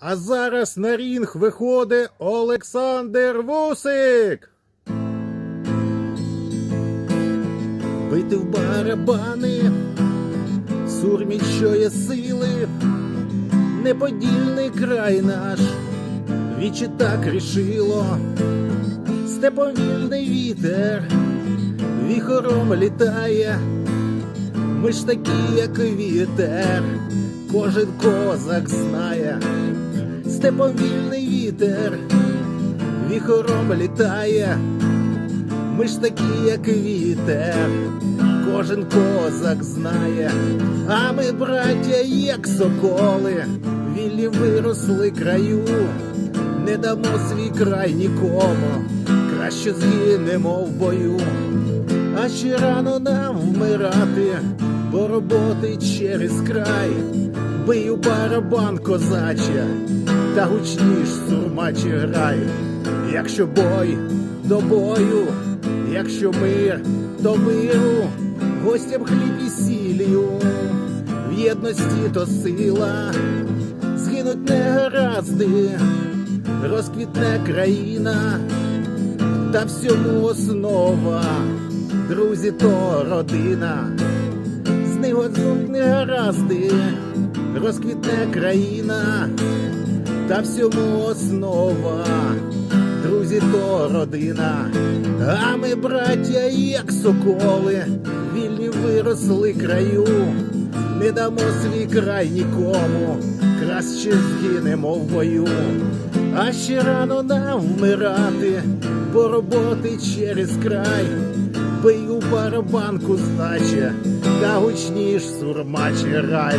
А зараз на рінг виходить Олександр Вусик. Бити в барабани, сурміть, що є сили, неподільний край наш, вічі так рішило, степовільний вітер, віхором літає, ми ж такі, як вітер, кожен козак знає, степовільний вітер, віхором літає. Ми ж такі, як вітер, кожен козак знає, а ми, браття, як соколи, вільні виросли краю, не дамо свій край нікому, краще згинемо в бою, а ще рано нам вмирати, бо роботи через край, бий у барабан козаче, та гучніш сурмачі грай, якщо бой до бою, якщо мир до миру, гостям хліб і сіллю, в єдності то сила, згинуть негаразди, розквітне країна, та всьому основа, друзі, то родина, з них згинуть негаразди, розквітне країна, та всьому основа. Друзі, то родина, а ми, браття, як соколи, вільні виросли краю, не дамо свій край нікому, краще згинемо в бою, а ще рано нам вмирати, бо роботи через край, бий у барабанку здача, та гучніш сурмачий рай.